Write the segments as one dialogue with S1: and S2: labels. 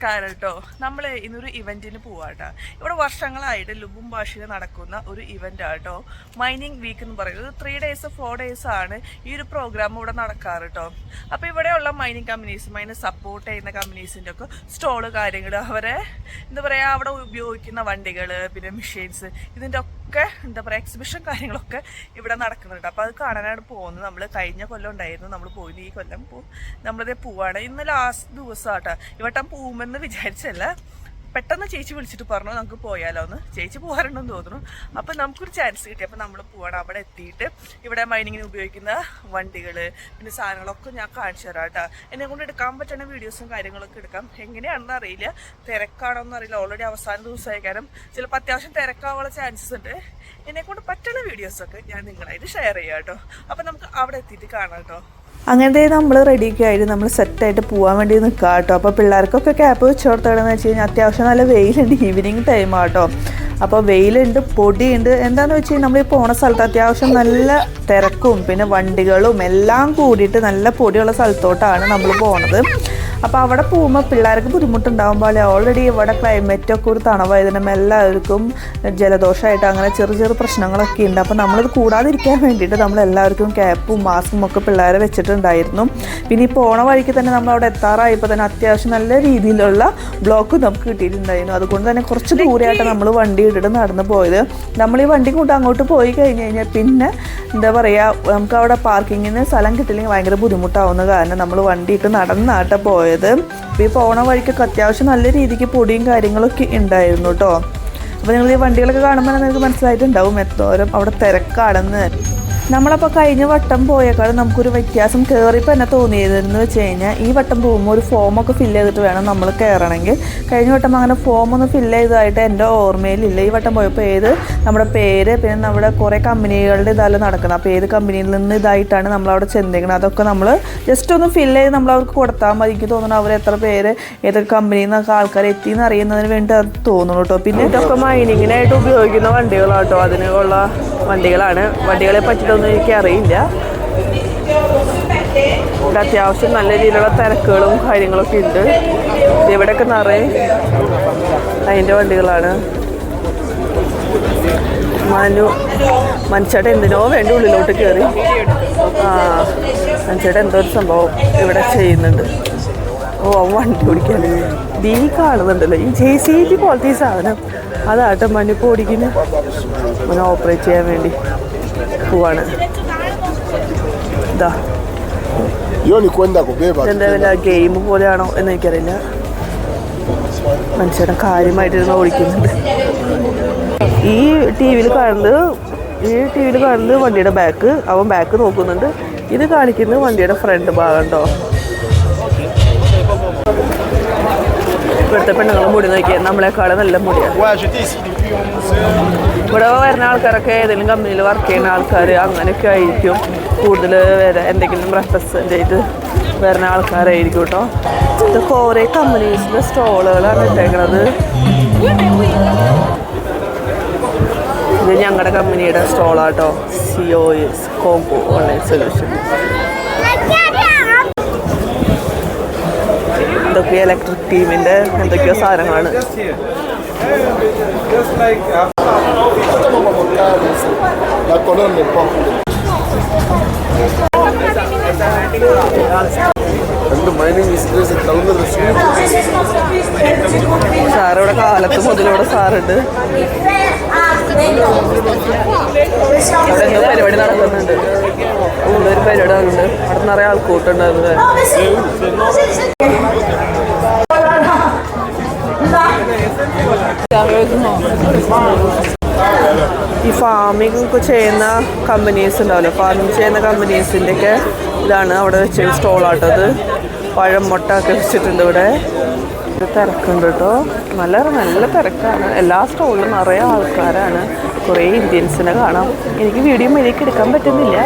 S1: നമസ്കാരം കേട്ടോ നമ്മൾ ഇന്നൊരു ഇവന്റിന് പോവാട്ടോ. ഇവിടെ വർഷങ്ങളായിട്ട് ലുബും ഭാഷയിൽ നടക്കുന്ന ഒരു ഇവന്റ് ആട്ടോ മൈനിങ് വീക്ക് എന്ന് പറയുന്നത് ത്രീ ഡേയ്സ് ഫോർ ഡേയ്സ് ആണ് ഈ ഒരു പ്രോഗ്രാം ഇവിടെ നടക്കാറ് കേട്ടോ അപ്പോൾ ഇവിടെയുള്ള മൈനിങ് കമ്പനീസ് അതിനെ സപ്പോർട്ട് ചെയ്യുന്ന കമ്പനീസിന്റെ ഒക്കെ സ്റ്റോൾ കാര്യങ്ങൾ അവരെ എന്താ പറയുക അവിടെ ഉപയോഗിക്കുന്ന വണ്ടികൾ പിന്നെ മെഷീൻസ് ഇതിന്റെ ഒക്കെ എന്താ പറയുക എക്സിബിഷൻ കാര്യങ്ങളൊക്കെ ഇവിടെ നടക്കുന്നുണ്ട്. അപ്പോൾ അത് കാണാനാണ് പോകുന്നത്. നമ്മൾ കഴിഞ്ഞ കൊല്ലം ഉണ്ടായിരുന്നു. നമ്മൾ പോയിരുന്നു ഈ കൊല്ലം? പോ നമ്മളിതേ പോവാണ്. ഇന്ന് ലാസ്റ്റ് ദിവസം ആട്ടോ ഇവട്ടം പോകുമെന്ന് വിചാരിച്ചല്ല. പെട്ടെന്ന് ചേച്ചി വിളിച്ചിട്ട് പറഞ്ഞു നമുക്ക് പോയാലോ എന്ന്. ചേച്ചി പോകാറുണ്ടെന്ന് തോന്നുന്നു. അപ്പം നമുക്കൊരു ചാൻസ് കിട്ടി. അപ്പം നമ്മൾ പോകണം അവിടെ എത്തിയിട്ട് ഇവിടെ മൈനിങ്ങിന് ഉപയോഗിക്കുന്ന വണ്ടികൾ പിന്നെ സാധനങ്ങളൊക്കെ ഞാൻ കാണിച്ചു തരാം കേട്ടോ. എന്നെ കൊണ്ട് എടുക്കാൻ പറ്റുന്ന വീഡിയോസും കാര്യങ്ങളൊക്കെ എടുക്കാം. എങ്ങനെയാണെന്ന് അറിയില്ല. തിരക്കാണോ എന്ന് അറിയില്ല. ഓൾറെഡി അവസാന ദിവസമായി. കാരണം ചിലപ്പോൾ അത്യാവശ്യം തിരക്കാവാനുള്ള ചാൻസസ് ഉണ്ട്. എന്നെ കൊണ്ട് പറ്റുന്ന വീഡിയോസൊക്കെ ഞാൻ നിങ്ങളായിട്ട് ഷെയർ ചെയ്യാം കേട്ടോ. അപ്പം നമുക്ക് അവിടെ എത്തിയിട്ട് കാണാം കേട്ടോ.
S2: അങ്ങനത്തെ നമ്മൾ റെഡിയൊക്കെ ആയിട്ട് നമ്മൾ സെറ്റായിട്ട് പോകാൻ വേണ്ടി നിൽക്കുക കേട്ടോ അപ്പോൾ പിള്ളേർക്കൊക്കെ ക്യാപ്പ് വെച്ച് കൊടുത്തതെന്ന് വെച്ച് കഴിഞ്ഞാൽ അത്യാവശ്യം നല്ല വെയിലുണ്ട്. ഈവനിങ് ടൈം ആട്ടോ അപ്പോൾ വെയിലുണ്ട് പൊടിയുണ്ട്. എന്താണെന്ന് വെച്ച് കഴിഞ്ഞാൽ നമ്മൾ ഈ പോണ സ്ഥലത്ത് അത്യാവശ്യം നല്ല തിരക്കും. പിന്നെ വണ്ടികളും എല്ലാം കൂടിയിട്ട് നല്ല പൊടിയുള്ള സ്ഥലത്തോട്ടാണ് നമ്മൾ പോണത്. അപ്പോൾ അവിടെ പോകുമ്പോൾ പിള്ളേർക്ക് ബുദ്ധിമുട്ടുണ്ടാകുമ്പോൾ ഓൾറെഡി ഇവിടെ ക്ലൈമറ്റൊക്കെ ഒരു തണവായതിനും എല്ലാവർക്കും ജലദോഷമായിട്ട് അങ്ങനെ ചെറു ചെറു പ്രശ്നങ്ങളൊക്കെ ഉണ്ട്. അപ്പോൾ നമ്മളിത് കൂടാതിരിക്കാൻ വേണ്ടിയിട്ട് നമ്മൾ എല്ലാവർക്കും ക്യാപ്പും മാസ്കും ഒക്കെ പിള്ളേരെ വെച്ചിട്ടുണ്ടായിരുന്നു. പിന്നെ ഈ പോണ വഴിക്ക് തന്നെ നമ്മൾ അവിടെ എത്താറായപ്പോൾ തന്നെ അത്യാവശ്യം നല്ല രീതിയിലുള്ള ബ്ലോക്ക് നമുക്ക് കിട്ടിയിട്ടുണ്ടായിരുന്നു. അതുകൊണ്ട് തന്നെ കുറച്ച് ദൂരെയായിട്ട് നമ്മൾ വണ്ടി ഇട്ടിട്ട് നടന്നു പോയത്. നമ്മൾ ഈ വണ്ടി കൊണ്ട് അങ്ങോട്ട് പോയി കഴിഞ്ഞ് കഴിഞ്ഞാൽ പിന്നെ എന്താ പറയുക നമുക്ക് അവിടെ പാർക്കിങ്ങിന് സ്ഥലം കിട്ടില്ലെങ്കിൽ ഭയങ്കര ബുദ്ധിമുട്ടാവുന്ന കാരണം നമ്മൾ വണ്ടി ഇട്ട് നടന്നാട്ട പോയത്. അപ്പോൾ ഈ പോണ വഴിക്കൊക്കെ അത്യാവശ്യം നല്ല രീതിക്ക് പൊടിയും കാര്യങ്ങളൊക്കെ ഉണ്ടായിരുന്നു കേട്ടോ അപ്പോൾ നിങ്ങൾ ഈ വണ്ടികളൊക്കെ കാണുമ്പോൾ നിങ്ങൾക്ക് മനസ്സിലായിട്ടുണ്ടാവും എത്തോരം അവിടെ തിരക്കാണെന്ന്. നമ്മളപ്പോൾ കഴിഞ്ഞ വട്ടം പോയേക്കാളും നമുക്കൊരു വ്യത്യാസം കയറിപ്പോൾ തന്നെ തോന്നിയതെന്ന് വെച്ച് കഴിഞ്ഞാൽ ഈ വട്ടം പോകുമ്പോൾ ഒരു ഫോമൊക്കെ ഫില്ല് ചെയ്തിട്ട് വേണം നമ്മൾ കയറണമെങ്കിൽ കഴിഞ്ഞ വട്ടം അങ്ങനെ ഫോമൊന്നും ഫില്ല് ചെയ്തതായിട്ട് എന്റെ ഓർമ്മയിലില്ല. ഈ വട്ടം പോയപ്പോൾ ഏത്? നമ്മുടെ പേര് പിന്നെ നമ്മുടെ കുറേ കമ്പനികളുടെ ഇതെല്ലാം നടക്കുന്നത് അപ്പോൾ ഏത് കമ്പനിയിൽ നിന്ന് ഇതായിട്ടാണ് നമ്മളവിടെ ചെന്നിരിക്കുന്നത് അതൊക്കെ നമ്മൾ ജസ്റ്റ് ഒന്ന് ഫില്ല് ചെയ്ത് നമ്മൾ അവർക്ക് കൊടുത്താൽ മതി. എനിക്ക് തോന്നുന്നു അവർ എത്ര പേര് ഏതൊക്കെ കമ്പനിയിൽ നിന്നൊക്കെ ആൾക്കാർ എത്തി എന്ന് അറിയുന്നതിന് വേണ്ടി അത് തോന്നുന്നു കേട്ടോ. പിന്നെ ഇതൊക്കെ മൈനിങ്ങിനായിട്ട് ഉപയോഗിക്കുന്ന വണ്ടികളാട്ടോ. അതിനുള്ള വണ്ടികളാണ്. വണ്ടികളെ പറ്റിയിട്ടൊന്നും എനിക്ക് അറിയില്ല. ഇവിടെ അത്യാവശ്യം നല്ല രീതിയിലുള്ള തിരക്കുകളും കാര്യങ്ങളൊക്കെ ഉണ്ട്. ഇവിടെയൊക്കെ നിറയെ അതിന്റെ വണ്ടികളാണ്. മനു മനുഷ്യട്ട എന്തിനോ വേണ്ടി ഉള്ളിലോട്ട് കയറി. ആ മനുഷ്യട്ട എന്തോ ഒരു സംഭവം ഇവിടെ ചെയ്യുന്നുണ്ട്. ഓ വണ്ടി ഓടിക്കാൻ. ദീ കാണുന്നുണ്ടല്ലോ ഈ ജെ സി ബി പോലത്തെ സാധനം. അതാട്ടോ മനുപ്പ് ഓടിക്കുന്നു. അങ്ങനെ ഓപ്പറേറ്റ് ചെയ്യാൻ വേണ്ടി പോവാണ്. ഇതാ? എന്താ വല്ല ഗെയിം പോലെയാണോ എന്ന് എനിക്കറിയില്ല. മനുഷ്യനെ കാര്യമായിട്ടിരുന്ന് ഓടിക്കുന്നുണ്ട്. ഈ ടി വിയിൽ കാണുന്നത് ഈ ടി വിയിൽ കാണുന്നത് വണ്ടിയുടെ ബാക്ക് അവൻ ബാക്ക് നോക്കുന്നുണ്ട്. ഇത് കാണിക്കുന്നത് വണ്ടിയുടെ ഫ്രണ്ട് ഭാഗം കേട്ടോ ഇവിടുത്തെ പെണ്ണുങ്ങളെ മുടി നോക്കിയാൽ നമ്മളെക്കാളും നല്ല മുടിയാണ്
S3: ouais j'étais ici depuis 11
S2: ഇവിടെ വരുന്ന ആൾക്കാരൊക്കെ ഏതെങ്കിലും കമ്പനിയിൽ വർക്ക് ചെയ്യുന്ന ആൾക്കാർ അങ്ങനെയൊക്കെ ആയിരിക്കും. കൂടുതൽ വരെ എന്തെങ്കിലും റെപ്രസെന്റ് ചെയ്ത് വരുന്ന ആൾക്കാരായിരിക്കും കേട്ടോ ഇതൊക്കെ ഓരോ കമ്പനീസിന്റെ സ്റ്റോളുകളാണ് ഇട്ടേക്കുന്നത് ഇത് ഞങ്ങളുടെ കമ്പനിയുടെ സ്റ്റോളാട്ടോ സിഒ കോംബോ ഓൺലൈൻ സൊല്യൂഷൻ ഇതൊക്കെ ഇലക്ട്രിക് ടീമിന്റെ എന്തൊക്കെയോ സാധനങ്ങളാണ്. സാറിവിടെ കാലത്ത് മുതലിവിടെ സാറുണ്ട്. അവിടെ എന്തോ പരിപാടി നടക്കുന്നുണ്ട്. ഉള്ളൊരു പരിപാടി നടക്കുന്നുണ്ട് അവിടെ നിറയെ ആൾക്കൂട്ടുണ്ടായിരുന്നു ഈ ഫാമിംഗ് ഒക്കെ ചെയ്യുന്ന കമ്പനീസ് ഉണ്ടാവില്ല? ഫാമിംഗ് ചെയ്യുന്ന കമ്പനീസിന്റെ ഒക്കെ ഇതാണ് അവിടെ വെച്ച് സ്റ്റോളാട്ടത് പഴം മുട്ട ഒക്കെ വെച്ചിട്ടുണ്ട് ഇവിടെ. തിരക്കുണ്ട് കേട്ടോ. നല്ല നല്ല തിരക്കാണ്. എല്ലാ സ്റ്റോളിലും നിറയെ ആൾക്കാരാണ്. കുറേ ഇന്ത്യൻസിനെ കാണാം. എനിക്ക് വീഡിയോ മര്യാദയ്ക്ക് എടുക്കാൻ പറ്റുന്നില്ല.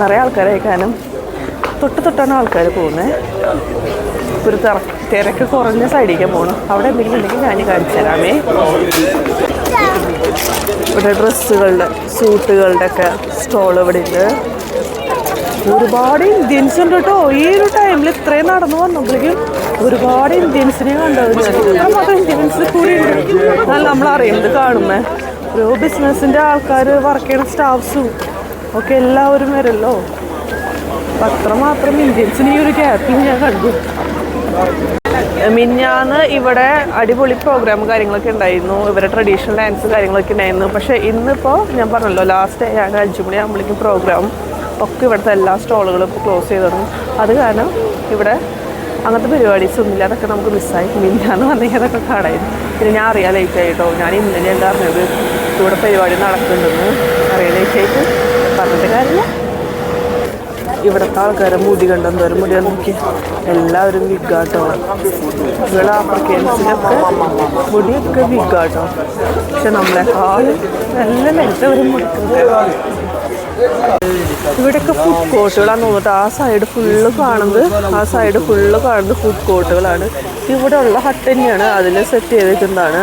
S2: നിറയെ ആൾക്കാരെ കാണും തൊട്ട് തൊട്ടാണ് ആൾക്കാർ പോകുന്നത് ഒരു തിര തിരക്ക് കുറഞ്ഞ സൈഡിലേക്ക് പോകണം അവിടെ എന്തെങ്കിലും ഉണ്ടെങ്കിൽ ഞാൻ കാണിച്ചു തരാമേ. ഇവിടെ ഡ്രസ്സുകളുടെ സൂട്ടുകളുടെ ഒക്കെ സ്റ്റോൾ ഇവിടെ ഉണ്ട്. ഒരുപാട് ഇന്ത്യൻസ് ഉണ്ട് കേട്ടോ. ഈ ഒരു ടൈമിൽ ഇത്രയും നടന്നു വന്നപ്പോഴേക്കും ഒരുപാട് ഇന്ത്യൻസിനെ കണ്ടത് മാത്രം ഇന്ത്യൻസ് കൂടി ഉണ്ട് എന്നാൽ നമ്മൾ അറിയുന്നത് കാണുന്നേ. ഓരോ ബിസിനസ്സിന്റെ ആൾക്കാർ വർക്ക് ചെയ്യുന്ന സ്റ്റാഫ്സും ഒക്കെ എല്ലാവരും വരല്ലോ. അത്രമാത്രം ഇന്ത്യൻസിന് ഈ ഒരു ഗ്യാപ്പിൽ ഞാൻ കണ്ടു. മിന്നാന്ന് ഇവിടെ അടിപൊളി പ്രോഗ്രാം കാര്യങ്ങളൊക്കെ ഉണ്ടായിരുന്നു. ഇവരെ ട്രഡീഷണൽ ഡാൻസ് കാര്യങ്ങളൊക്കെ ഉണ്ടായിരുന്നു. പക്ഷേ ഇന്നിപ്പോൾ ഞാൻ പറഞ്ഞല്ലോ ലാസ്റ്റ് ആണ് അഞ്ച് മണി ആകുമ്പോഴേക്കും പ്രോഗ്രാം ഒക്കെ ഇവിടുത്തെ എല്ലാ സ്റ്റോളുകളും ക്ലോസ് ചെയ്ത് തുടങ്ങും. അത് കാരണം ഇവിടെ അങ്ങനത്തെ പരിപാടീസ് ഒന്നുമില്ല. അതൊക്കെ നമുക്ക് മിസ്സായി മിന്നാന്ന് വന്നെങ്കിൽ അതൊക്കെ കാണായിരുന്നു പിന്നെ ഞാൻ അറിയാൻ ലേറ്റ് ആയിട്ടോ ഞാൻ ഇന്നലെ എന്താ അറിഞ്ഞത് ഇവിടെ പരിപാടി നടക്കുന്നുണ്ടെന്ന് അറിയാൻ ലേറ്റ് ആയിട്ട് ഇവിടുത്തെ ആൾക്കാരെ മുടി കണ്ടോ എന്തോരം മുടി നോക്കി എല്ലാവരും വിഗാട്ടോ. ഇവിടെ ആഫ്രിക്കൻസിനൊക്കെ മുടിയൊക്കെ വിഗാട്ടോ. പക്ഷെ നമ്മളെക്കാൾ നല്ല മുടിക്കുന്നത് ഇവിടെയൊക്കെ ഫുഡ് കോർട്ടുകളാണ് തോന്നുന്നത് ആ സൈഡ് ഫുള്ള് കാണുന്നത് ആ സൈഡ് ഫുള്ള് കാണുന്നത് ഫുഡ് കോർട്ടുകളാണ് ഇവിടെ ഉള്ള ഹട്ട് തന്നെയാണ് അതിൽ സെറ്റ് ചെയ്തിട്ടുണ്ടാണ്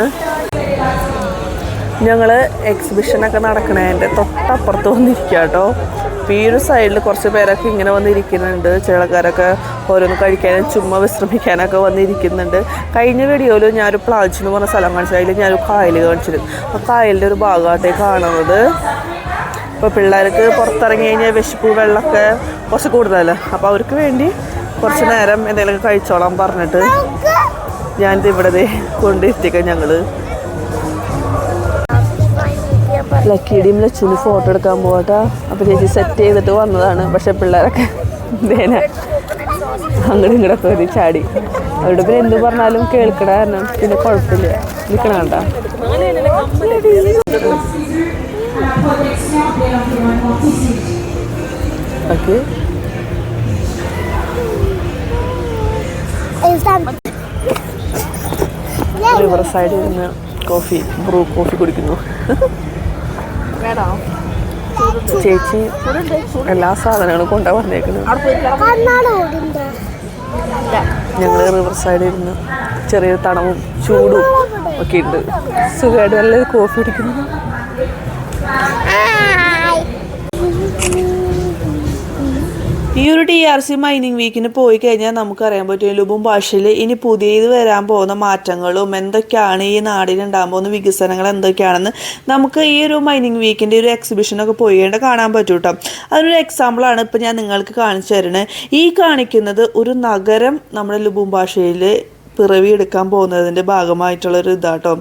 S2: ഞങ്ങൾ എക്സിബിഷനൊക്കെ നടക്കണതിന്റെ തൊട്ടപ്പുറത്ത് വന്നിരിക്കുക കേട്ടോ അപ്പോൾ ഈ ഒരു സൈഡിൽ കുറച്ച് പേരൊക്കെ ഇങ്ങനെ വന്നിരിക്കുന്നുണ്ട്. ചില ആൾക്കാരൊക്കെ ഓരോന്ന് കഴിക്കാനും ചുമ്മാ വിശ്രമിക്കാനൊക്കെ വന്നിരിക്കുന്നുണ്ട്. കഴിഞ്ഞ വീഡിയോയിൽ ഞാനൊരു പ്ലാജ് എന്ന് പറഞ്ഞ സ്ഥലം കാണിച്ചു. അതിൽ ഞാനൊരു കായൽ കാണിച്ചിരുന്നു. ആ കായലിന്റെ ഒരു ഭാഗമായിട്ടേ കാണുന്നത്. ഇപ്പോൾ പിള്ളേർക്ക് പുറത്തിറങ്ങി കഴിഞ്ഞാൽ വിശപ്പ് വെള്ളമൊക്കെ കുറച്ച് കൂടുതലല്ലേ? അപ്പോൾ അവർക്ക് വേണ്ടി കുറച്ച് നേരം എന്തെങ്കിലുമൊക്കെ കഴിച്ചോളാം പറഞ്ഞിട്ട് ഞാനിത് ഇവിടെ കൊണ്ടിരുത്തിക്കാം ഞങ്ങൾ ലക്കിയുടെയും ലച്ചുവിന് ഫോട്ടോ എടുക്കാൻ പോകട്ടെ അപ്പോൾ ചേച്ചി സെറ്റ് ചെയ്തിട്ട് വന്നതാണ്. പക്ഷേ പിള്ളേരൊക്കെ ഇതേന അങ്ങോട്ടും ഇങ്ങോട്ടൊക്കെ ഒരു ചാടി. അവരുടെ പിന്നെ എന്ത് പറഞ്ഞാലും കേൾക്കണ കാരണം പിന്നെ കുഴപ്പമില്ല. നിൽക്കണ കണ്ട റിവർ സൈഡിൽ നിന്ന് കോഫി ബ്രൂ കോഫി കുടിക്കുന്നു. ചേച്ചി എല്ലാ സാധനങ്ങളും കൊണ്ടാ വന്നേക്കുന്നത് ഞങ്ങൾ റിവർ സൈഡിൽ ഇരുന്ന് ചെറിയൊരു തണവും ചൂടും ഒക്കെ ഉണ്ട്. സുഖമായിട്ട് നല്ല കോഫി കുടിക്കുന്നു. ഈ ഒരു ടി ആർ സി മൈനിങ് വീക്കിന് പോയി കഴിഞ്ഞാൽ നമുക്കറിയാൻ പറ്റും ലുബും ഭാഷയിൽ ഇനി പുതിയത് വരാൻ പോകുന്ന മാറ്റങ്ങളും എന്തൊക്കെയാണ് ഈ നാടിന് ഉണ്ടാകാൻ പോകുന്ന വികസനങ്ങൾ എന്തൊക്കെയാണെന്ന് നമുക്ക് ഈ ഒരു മൈനിങ് വീക്കിന്റെ ഒരു എക്സിബിഷനൊക്കെ പോയി കഴിഞ്ഞാൽ കാണാൻ പറ്റും കേട്ടോ. അതിനൊരു എക്സാമ്പിളാണ് ഇപ്പം ഞാൻ നിങ്ങൾക്ക് കാണിച്ചു തരുന്നത്. ഈ കാണിക്കുന്നത് ഒരു നഗരം നമ്മുടെ ലുബും ഭാഷയിൽ പിറവിയെടുക്കാൻ പോകുന്നതിന്റെ ഭാഗമായിട്ടുള്ളൊരു ഇതാട്ടോ.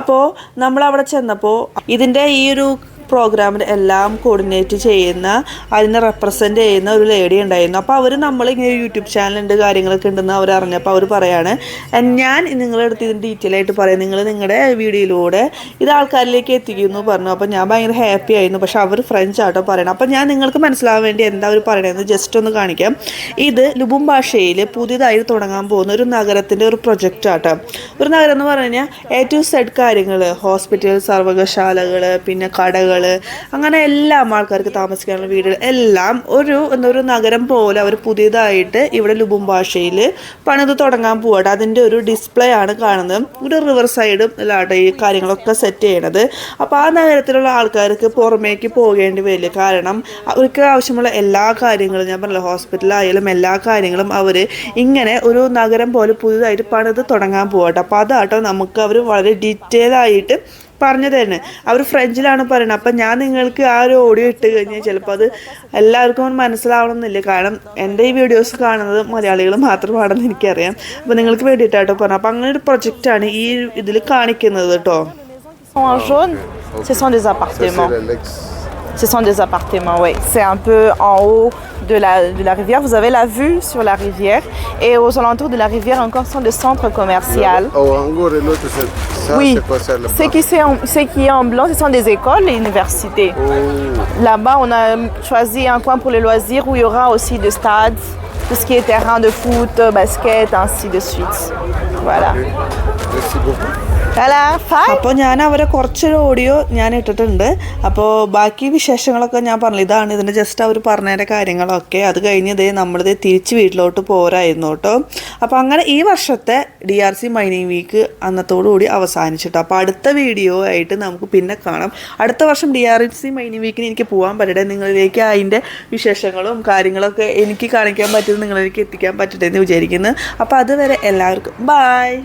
S2: അപ്പോൾ നമ്മൾ അവിടെ ചെന്നപ്പോൾ ഇതിന്റെ ഈ ഒരു പ്രോഗ്രാമിന് എല്ലാം കോർഡിനേറ്റ് ചെയ്യുന്ന അതിനെ റെപ്രസെന്റ് ചെയ്യുന്ന ഒരു ലേഡി ഉണ്ടായിരുന്നു. അപ്പോൾ അവർ നമ്മളിങ്ങനെ യൂട്യൂബ് ചാനലുണ്ട് കാര്യങ്ങളൊക്കെ ഉണ്ടെന്ന് അവർ അറിഞ്ഞപ്പോൾ അവർ പറയാണ് ഞാൻ നിങ്ങളുടെ അടുത്ത് ഇതിന് ഡീറ്റെയിൽ ആയിട്ട് പറയാം. നിങ്ങൾ നിങ്ങളുടെ വീഡിയോയിലൂടെ ഇത് ആൾക്കാരിലേക്ക് എത്തിക്കുന്നു പറഞ്ഞു. അപ്പോൾ ഞാൻ ഭയങ്കര ഹാപ്പി ആയിരുന്നു. പക്ഷേ അവർ ഫ്രഞ്ച് ആട്ടോ പറയണം. അപ്പോൾ ഞാൻ നിങ്ങൾക്ക് മനസ്സിലാവാൻ വേണ്ടി എന്താ അവർ പറയണതെന്ന് ജസ്റ്റ് ഒന്ന് കാണിക്കാം. ഇത് ലുബും ഭാഷയിൽ പുതിയതായി തുടങ്ങാൻ പോകുന്ന ഒരു നഗരത്തിന്റെ ഒരു പ്രൊജക്റ്റ് ആട്ടോ. ഒരു നഗരം എന്ന് പറഞ്ഞു കഴിഞ്ഞാൽ എ ടു സെഡ് കാര്യങ്ങൾ ഹോസ്പിറ്റൽ സർവകശാലകൾ പിന്നെ കടകൾ അങ്ങനെ എല്ലാം ആൾക്കാർക്ക് താമസിക്കാനുള്ള വീടുകൾ എല്ലാം ഒരു എന്താ ഒരു നഗരം പോലെ അവർ പുതിയതായിട്ട് ഇവിടെ ലുബും ഭാഷയിൽ പണിത് തുടങ്ങാൻ പോവാട്ടെ അതിന്റെ ഒരു ഡിസ്പ്ലേ ആണ് കാണുന്നത്. ഒരു റിവർ സൈഡും അല്ലാട്ടെ ഈ കാര്യങ്ങളൊക്കെ സെറ്റ് ചെയ്യണത്. അപ്പോൾ ആ നഗരത്തിലുള്ള ആൾക്കാർക്ക് പുറമേക്ക് പോകേണ്ടി വരില്ല. കാരണം അവർക്ക് ആവശ്യമുള്ള എല്ലാ കാര്യങ്ങളും ഞാൻ പറഞ്ഞില്ല ഹോസ്പിറ്റലായാലും എല്ലാ കാര്യങ്ങളും അവർ ഇങ്ങനെ ഒരു നഗരം പോലെ പുതിയതായിട്ട് പണിത് തുടങ്ങാൻ പോകട്ടെ അപ്പോൾ അതാട്ടോ നമുക്ക് അവർ വളരെ ഡീറ്റെയിൽ ആയിട്ട് പറഞ്ഞു തരുന്നത് അവർ ഫ്രഞ്ചിലാണ് പറയുന്നത് അപ്പം ഞാൻ നിങ്ങൾക്ക് ആ ഒരു ഓഡിയോ ഇട്ട് കഴിഞ്ഞാൽ ചിലപ്പോൾ അത് എല്ലാവർക്കും മനസ്സിലാവണമെന്നില്ല. കാരണം എന്റെ ഈ വീഡിയോസ് കാണുന്നത് മലയാളികൾ മാത്രമാണെന്ന് എനിക്കറിയാം. അപ്പോൾ നിങ്ങൾക്ക് വേണ്ടിയിട്ടാട്ടോ പറഞ്ഞു അപ്പോൾ അങ്ങനെ ഒരു പ്രൊജക്റ്റാണ് ഈ ഇതിൽ കാണിക്കുന്നത് കേട്ടോ.
S4: Ce sont des appartements. oui. C'est un peu en haut de la, de la rivière. Vous avez la vue sur la rivière. Et aux alentours de la rivière encore sont des centres commerciaux.
S3: Oh, en gros, et l'autre, c'est ça,
S4: Oui, ce qui, ce qui est en blanc, ce sont des écoles et universités.
S3: Oh,
S4: Là-bas, on a choisi un coin pour les loisirs où il y aura aussi des stades, tout ce qui est terrain de foot, basket, ainsi de suite. Voilà.
S3: merci beaucoup.
S2: അപ്പോൾ ഞാൻ അവരെ കുറച്ചൊരു audio ഞാൻ ഇട്ടിട്ടുണ്ട്. അപ്പോൾ ബാക്കി വിശേഷങ്ങളൊക്കെ ഞാൻ പറഞ്ഞു ഇതാണ് ഇതിന്റെ ജസ്റ്റ് അവർ പറഞ്ഞതിന്റെ കാര്യങ്ങളൊക്കെ. അത് കഴിഞ്ഞ് ഇതേ നമ്മളിത് തിരിച്ച് വീട്ടിലോട്ട് പോരായിരുന്നു കേട്ടോ. അപ്പോൾ അങ്ങനെ ഈ വർഷത്തെ D R C mining week അന്നത്തോടുകൂടി അവസാനിച്ചിട്ടോ. അപ്പോൾ അടുത്ത വീഡിയോ ആയിട്ട് നമുക്ക് പിന്നെ കാണാം. അടുത്ത വർഷം ഡി ആർ സി മൈനിങ് വീക്കിന് എനിക്ക് പോകാൻ പറ്റട്ടെ നിങ്ങളിലേക്ക് അതിന്റെ വിശേഷങ്ങളും കാര്യങ്ങളൊക്കെ എനിക്ക് കാണിക്കാൻ പറ്റുന്നത് നിങ്ങളിലേക്ക് എത്തിക്കാൻ പറ്റട്ടെ എന്ന് വിചാരിക്കുന്നു. അപ്പോൾ അതുവരെ എല്ലാവർക്കും ബായ്